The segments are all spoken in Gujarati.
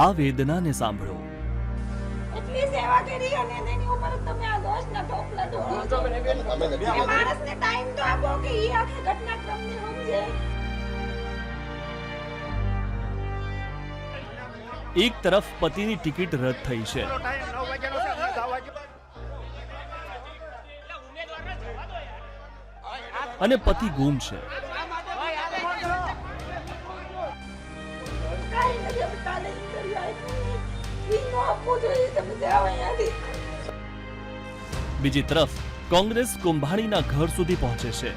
આ વેદનાને સાંભળો. એટલી સેવા કરી અને તેની ઉપર તમે આ દોષના ટોપલા ઢોળો છો. અમે નથી એ માણસને ટાઈમ તો આપો કે ઈ આખા ઘટનાક્રમને સમજે. એક તરફ પતિની ટિકિટ રદ થઈ છે. અને પતિ ગુમ છે. આપવું જોઈએ તમે જાઓ અહીંયાથી. બીજી તરફ કોંગ્રેસ કુંભાણીના ઘર સુધી પહોંચે છે.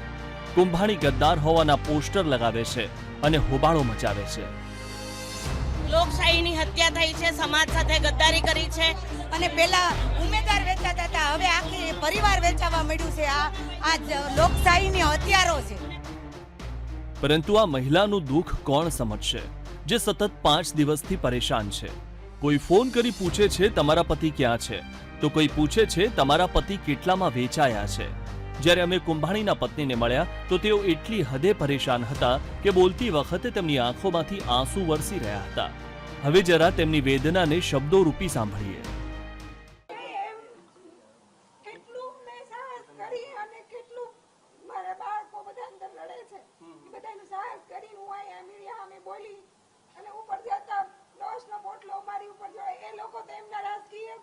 કુંભાણી ગદ્દાર હોવાના પોસ્ટર લગાવે છે અને હોબાળો મચાવે છે. લોકશાહીની હત્યા થઈ છે સમાજ સાથે ગદ્દારી કરી છે અને પેલા ઉમેદવાર વેચાતા હતા હવે આખી પરિવાર વેચાવા મળ્યું છે. આ આ લોકશાહીની હત્યારો છે. પરંતુ આ મહિલાનું દુઃખ કોણ સમજશે જે સતત પાંચ દિવસથી પરેશાન છે? કોઈ ફોન કરી પૂછે છે તમારા પતિ ક્યાં છે? તો કોઈ પૂછે છે તમારા પતિ કેટલામાં વેચાયા છે? જ્યારે અમે કુંભાણીના પત્નીને મળ્યા તો તેઓ એટલી હદે પરેશાન હતા કે બોલતી વખતે તેમની આંખોમાંથી આંસુ વરસી રહ્યા હતા. હવે જરા તેમની વેદનાને શબ્દો રૂપી સાંભળીએ. એમ કેટલું મેં સાહસ કરી અને કેટલું મારા બાળકો બધા અંદર લડે છે. એ સાહસ કરી હું અહીંયા મીડિયા સામે બોલી અને ઉપર જતા દોષનો પોટલો મારી ઉપર જોડે એ લોકો તો એમના રાજકીય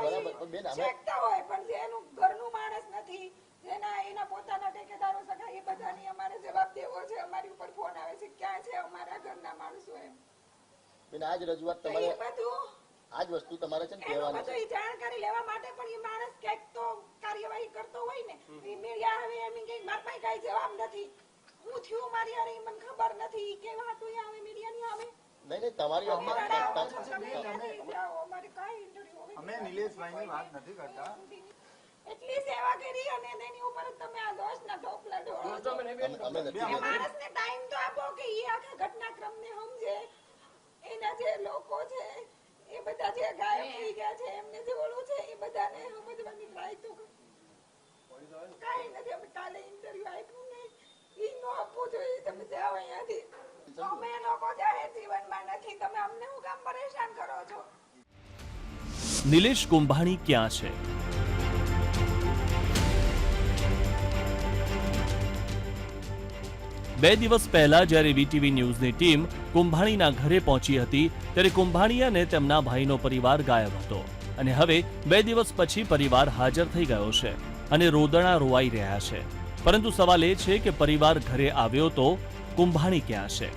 વાત હોય પણ શેકતા હોય પણ જેનું ઘરનું માણસ નથી જેના એના પોતાના ઠેકેદારો સગા એ બધાની અમારે જવાબ દેવો છે અમારી ઉપર ફોન આવે છે ક્યાં છે અમારા ઘરના માણસો એમ. બેન આજ રજૂઆત તમારે આજ વસ્તુ તમારે છે ને કહેવાની છે. જાણકારી લેવા માટે પણ ઈ માણસ ક્યાંક તો કાર્યવાહી કરતો હોય ને મીડિયા આવે એમ કે મારા પાસે કાંઈ જવાબ નથી. હું થયું મારી મને ખબર નથી કે કેવા હતું આવે મીડિયા ની આવે. નહીં નહીં તમારી વાત લડાવો નિલેશભાઈ કાંઈ અમે નિલેશભાઈની વાત નથી કરતા. એટલી સેવા કરી અને તેની ઉપર તમે આ દોષના ટોપલા ઢોળો અમે અમે એ માણસને ટાઈમ તો આપો કે ઈ આખા ઘટનાક્રમને સમજે. એના જે લોકો છે એ બધા જે ગાયબ થઈ ગયા છે એમને જે ઓલું છે એ બધાને સમજવાની ટ્રાય તો કરો. નથી અમે કાલે ઇન્ટરવ્યુ આપ્યું ને ઈ ન આપવું જોઈએ તમે જાઓ અહીંયાથી. અમે લોકો જાહેર જીવનમાં નથી તમે અમને નિલેશ કુંભાણી ક્યાં છે? બે દિવસ પહેલા જ્યારે વીટીવી ન્યૂઝની ટીમ કુંભાણીના ઘરે પહોંચી હતી, ત્યારે કુંભાણી અને તેમના ભાઈનો પરિવાર ગાયબ હતો અને હવે બે દિવસ પછી પરિવાર હાજર થઈ ગયો છે અને રોદણા રોવાઈ રહ્યા છે. પરંતુ સવાલ એ છે કે પરિવાર ઘરે આવ્યો તો કુંભાણી ક્યાં છે?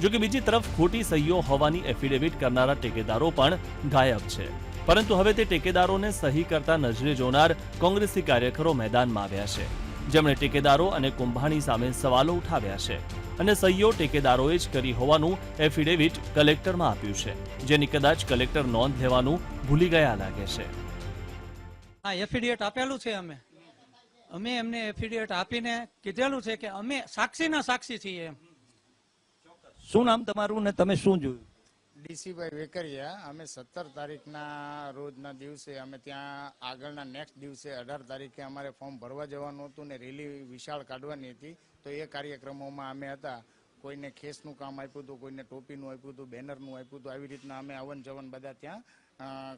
જો કે બીજી તરફ ખોટી સહીઓ હોવાની એફિડેવિટ કરનારા ટેકેદારો પણ ગાયબ છે. પરંતુ હવે તે ટેકેદારોને સહી કરતા નજરે જોનાર કોંગ્રેસી કાર્યકરો મેદાનમાં આવ્યા છે. જેમણે ટેકેદારો અને કુંભાણી સામે સવાલો ઉઠાવ્યા છે અને સહીઓ ટેકેદારોએ જ કરી હોવાનું એફિડેવિટ કલેક્ટરમાં આપ્યું છે જેની કદાચ કલેક્ટર નોંધ લેવાનું ભૂલી ગયા લાગે છે. હા એફિડેવિટ આપેલું છે અમે. અમે એમને એફિડેવિટ આપીને કીધેલું છે કે અમે સાક્ષીના સાક્ષી છીએ એમ. શું નામ તમારું ને તમે શું જોયું? ડીસીભાઈ વેકરિયા અમે સત્તર તારીખના રોજના દિવસે અમે ત્યાં આગળના નેક્સ્ટ દિવસે અઢાર તારીખે અમારે ફોર્મ ભરવા જવાનું હતું ને રેલી વિશાળ કાઢવાની હતી. તો એ કાર્યક્રમોમાં અમે હતા. કોઈને ખેસનું કામ આપ્યું હતું, કોઈને ટોપીનું આપ્યું હતું, બેનરનું આપ્યું હતું. આવી રીતના અમે અવન જવન બધા ત્યાં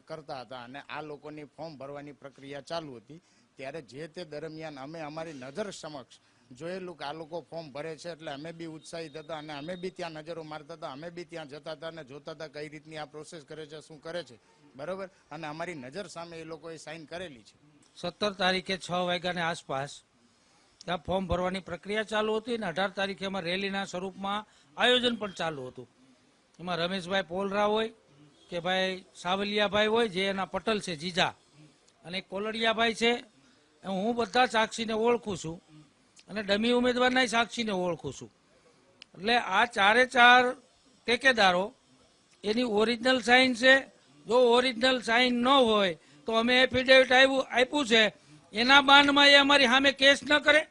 કરતા હતા. અને આ લોકોની ફોર્મ ભરવાની પ્રક્રિયા ચાલુ હતી. ત્યારે જે તે દરમિયાન અમે અમારી નજર સમક્ષ જોયેલું કે આ લોકો ફોર્મ ભરે છે એટલે અમે બી ઉત્સાહિત હતા અને અમે બી ત્યાં નજરો મારતા હતા, અમે બી ત્યાં જતા હતા અને જોતા હતા કઈ રીતની આ પ્રોસેસ કરે છે, શું કરે છે. બરોબર? અને અમારી નજર સામે એ લોકોએ સાઈન કરેલી છે. સત્તર તારીખે છ વાગ્યાની આસપાસ ત્યાં ફોર્મ ભરવાની પ્રક્રિયા ચાલુ હતી અને અઢાર તારીખે એમાં રેલીના સ્વરૂપમાં આયોજન પણ ચાલુ હતું. એમાં રમેશભાઈ પોલરા હોય કે ભાઈ સાવલિયાભાઈ હોય, જે એના પટલ છે, જીજા. અને કોલડિયાભાઈ છે. હું બધા સાક્ષીને ઓળખું છું. અને ડમી ઉમેદવારના સાક્ષીને ઓળખું છું. એટલે આ ચારે ચાર ટેકેદારો, એની ઓરિજિનલ સાઇન છે. જો ઓરિજિનલ સાઇન ન હોય, તો અમે એફિડેવિટ આવ્યું આપ્યું છે. એના બાંધમાં એ અમારી સામે કેસ ન કરે.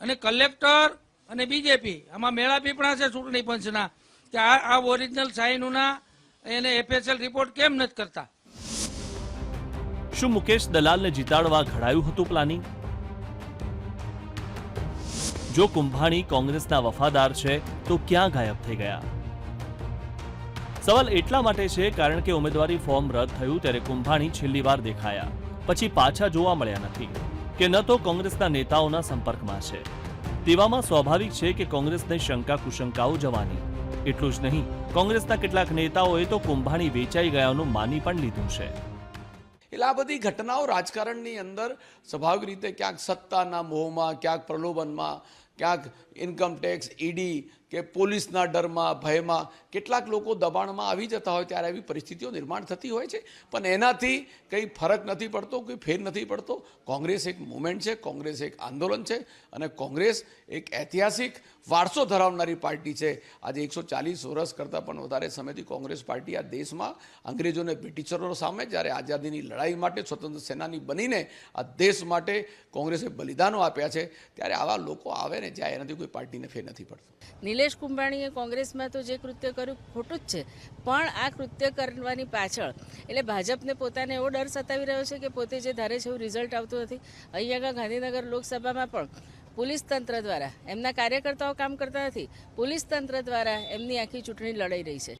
અને કલેક્ટર અને બીજેપી આમાં મેળા પીપળા છે ચૂંટણી પંચના, કે આ આ ઓરિજિનલ સાઇનોના એને એફએસએલ રિપોર્ટ કેમ નથી કરતા? શું મુકેશ દલાલને જીતાડવા ઘડાયું હતું પ્લાનિંગ જો કુંભાણી કોંગ્રેસના વફાદાર છે, તો ક્યાં ગાયબ થઈ ગયા? સવાલ એટલા માટે છે, કારણ કે ઉમેદવારી ફોર્મ રદ થયું ત્યારે કુંભાણી છેલ્લી વાર દેખાયા. પછી પાછા જોવા મળ્યા નથી. કે ન તો કોંગ્રેસના નેતાઓના સંપર્કમાં છે. તેવામાં સ્વાભાવિક છે કે કોંગ્રેસને શંકા કુશંકાઓ જવાની. એટલું જ નહીં, કોંગ્રેસના કેટલાક નેતાઓએ તો કુંભાણી વેચાઈ ગયાનું માની પણ લીધું છે. એટલે આ બધી ઘટનાઓ રાજકારણની અંદર સ્વાભાવિક રીતે ક્યાંક સત્તાના મોહમાં ક્યાંક પ્રલોભનમાં ક્યાંક ઇન્કમટેક્સ ઈડી કે પોલીસના ડરમાં, ભયમાં કેટલાક લોકો દબાણમાં આવી જતા હોય ત્યારે આવી પરિસ્થિતિઓ નિર્માણ થતી હોય છે. પણ એનાથી કંઈ ફરક નથી પડતો, કોઈ ફેર નથી પડતો. કોંગ્રેસ એક મુવમેન્ટ છે, કોંગ્રેસ એક આંદોલન છે અને કોંગ્રેસ એક ઐતિહાસિક વારસો ધરાવનારી પાર્ટી છે. આજે એકસો ચાલીસ વર્ષ કરતાં પણ વધારે સમયથી કોંગ્રેસ પાર્ટી આ દેશમાં અંગ્રેજોને બ્રિટિશરો સામે જ્યારે આઝાદીની લડાઈ માટે સ્વતંત્ર સેનાની બનીને આ દેશ માટે કોંગ્રેસે બલિદાનો આપ્યા છે, ત્યારે આવા લોકો આવે ને જાય એનાથી કોઈ પાર્ટીને ફેર નથી પડતો. નિલેશ કુંભાણીએ કોંગ્રેસમાં તો જે કૃત્ય કર્યું ખોટું જ છે પણ આ કૃત્ય કરવાની પાછળ એટલે ભાજપને પોતાને એવો ડર સતાવી રહ્યો છે કે પોતે જે ધારે છે એવું રિઝલ્ટ આવતું નથી. અહીંયા ગાંધીનગર લોકસભામાં પણ પોલીસ તંત્ર દ્વારા એમના કાર્યકર્તાઓ કામ કરતા નથી પોલીસ તંત્ર દ્વારા એમની આખી ચૂંટણી લડાઈ રહી છે.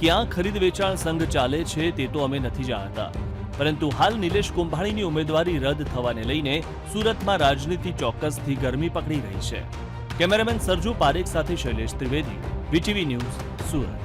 ક્યાં ખરીદ વેચાણ સંઘ ચાલે છે તે તો અમે નથી જાણતા. પરંતુ હાલ નિલેશ કુંભાણીની ઉમેદવારી રદ થવાને લઈને સુરતમાં રાજનીતિ ચોક્કસથી ગરમી પકડી રહી છે. કેમેરામેન સરજુ પારેખ સાથે શૈલેષ ત્રિવેદી, વીટીવી ન્યૂઝ સુરત.